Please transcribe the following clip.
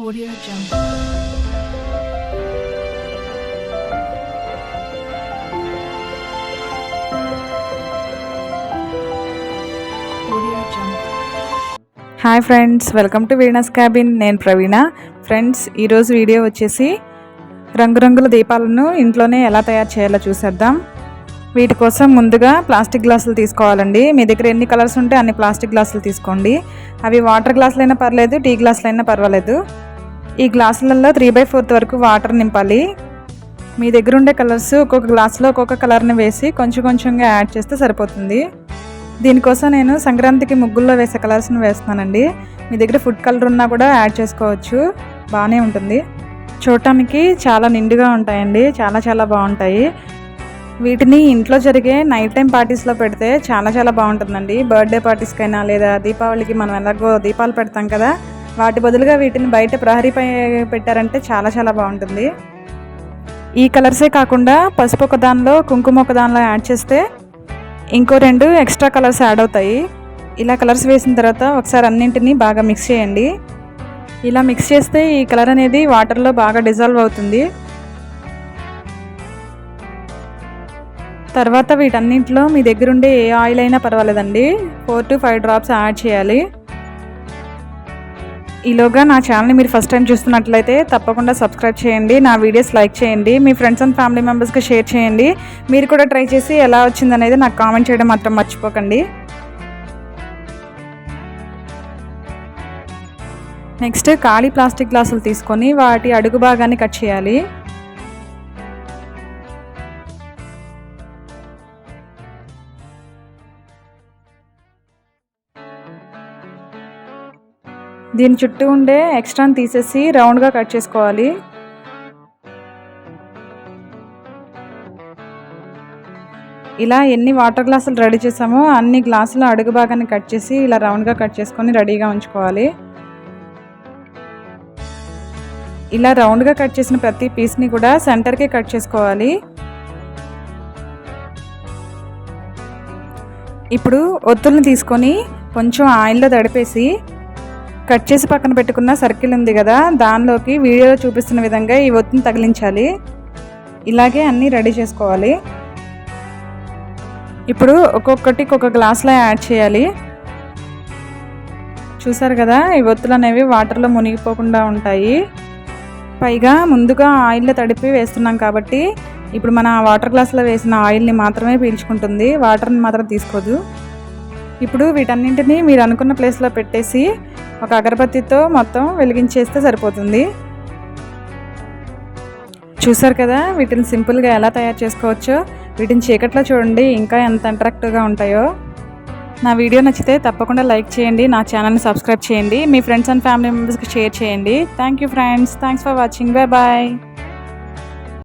Audio Jungle. Hi friends welcome to Veena's cabin నేను Praveena. Friends ఈరోజు video వచ్చేసి రంగురంగుల దీపాలను ఇంట్లోనే ఎలా తయారు చేయాలో చూసేద్దాం. వీటి కోసం ముందుగా ప్లాస్టిక్ గ్లాసులు తీసుకోవాలండి. మీ దగ్గర ఎన్ని కలర్స్ ఉంటే అన్ని ప్లాస్టిక్ గ్లాసులు తీసుకోండి. అవి వాటర్ గ్లాసులైనా పర్లేదు టీ గ్లాసులైనా పర్వాలేదు. ఈ గ్లాసులలో త్రీ బై ఫోర్త్ వరకు వాటర్ నింపాలి. మీ దగ్గర ఉండే కలర్స్ ఒక్కొక్క గ్లాసులో ఒక్కొక్క కలర్ని వేసి కొంచెం కొంచెంగా యాడ్ చేస్తే సరిపోతుంది. దీనికోసం నేను సంక్రాంతికి ముగ్గుల్లో వేసే కలర్స్ని వేస్తున్నానండి. మీ దగ్గర ఫుడ్ కలర్ ఉన్నా కూడా యాడ్ చేసుకోవచ్చు. బాగానే ఉంటుంది. చూడటానికి చాలా నిండుగా ఉంటాయండి. చాలా చాలా బాగుంటాయి. వీటిని ఇంట్లో జరిగే నైట్ టైం పార్టీస్లో పెడితే చాలా చాలా బాగుంటుందండి. బర్త్డే పార్టీస్కైనా లేదా దీపావళికి మనం ఎలాగో దీపాలు పెడతాం కదా వాటి బదులుగా వీటిని బయట ప్రహరీపై పెట్టారంటే చాలా చాలా బాగుంటుంది. ఈ కలర్సే కాకుండా పసుపు ఒక దానిలో కుంకుమ ఒక దానిలో యాడ్ చేస్తే ఇంకో రెండు ఎక్స్ట్రా కలర్స్ యాడ్ అవుతాయి. ఇలా కలర్స్ వేసిన తర్వాత ఒకసారి అన్నింటినీ బాగా మిక్స్ చేయండి. ఇలా మిక్స్ చేస్తే ఈ కలర్ అనేది వాటర్లో బాగా డిజాల్వ్ అవుతుంది. తర్వాత వీటన్నింటిలో మీ దగ్గరుండే ఏ ఆయిల్ అయినా పర్వాలేదండి. Four to five drops add చేయాలి. ఈలోగా నా ఛానల్ని మీరు ఫస్ట్ టైం చూస్తున్నట్లయితే తప్పకుండా సబ్స్క్రైబ్ చేయండి నా వీడియోస్ లైక్ చేయండి మీ ఫ్రెండ్స్ అండ్ ఫ్యామిలీ మెంబర్స్కి షేర్ చేయండి. మీరు కూడా ట్రై చేసి ఎలా వచ్చిందనేది నాకు కామెంట్ చేయడం మాత్రం మర్చిపోకండి. నెక్స్ట్ ఖాళీ ప్లాస్టిక్ గ్లాసులు తీసుకొని వాటి అడుగు భాగాన్ని కట్ చేయాలి. దీని చుట్టూ ఉండే ఎక్స్ట్రాని తీసేసి రౌండ్గా కట్ చేసుకోవాలి. ఇలా ఎన్ని వాటర్ గ్లాసులు రెడీ చేసామో అన్ని గ్లాసులు అడుగు భాగాన్ని కట్ చేసి ఇలా రౌండ్గా కట్ చేసుకొని రెడీగా ఉంచుకోవాలి. ఇలా రౌండ్గా కట్ చేసిన ప్రతి పీస్ని కూడా సెంటర్కే కట్ చేసుకోవాలి. ఇప్పుడు ఒత్తుల్ని తీసుకొని కొంచెం ఆయిల్లో తడిపేసి కట్ చేసి పక్కన పెట్టుకున్న సర్కిల్ ఉంది కదా దానిలోకి వీడియోలో చూపిస్తున్న విధంగా ఈ ఒత్తిని తగిలించాలి. ఇలాగే అన్నీ రెడీ చేసుకోవాలి. ఇప్పుడు ఒక్కొక్కటి ఒక్కొక్క గ్లాస్లో యాడ్ చేయాలి. చూసారు కదా ఈ ఒత్తులు అనేవి వాటర్లో మునిగిపోకుండా ఉంటాయి. పైగా ముందుగా ఆయిల్లో తడిపి వేస్తున్నాం కాబట్టి ఇప్పుడు మన వాటర్ గ్లాస్లో వేసిన ఆయిల్ని మాత్రమే పీల్చుకుంటుంది. వాటర్ని మాత్రం తీసుకోదు. ఇప్పుడు వీటన్నింటినీ మీరు అనుకున్న ప్లేస్లో పెట్టేసి ఒక అగరబత్తితో మొత్తం వెలిగించేస్తే సరిపోతుంది. చూసారు కదా వీటిని సింపుల్గా ఎలా తయారు చేసుకోవచ్చో? వీటిని చీకట్లో చూడండి ఇంకా ఎంత అట్రాక్టివ్గా ఉంటాయో. నా వీడియో నచ్చితే తప్పకుండా లైక్ చేయండి నా ఛానల్ని సబ్స్క్రైబ్ చేయండి మీ ఫ్రెండ్స్ అండ్ ఫ్యామిలీ మెంబర్స్కి షేర్ చేయండి. Thank you friends thanks for watching bye bye.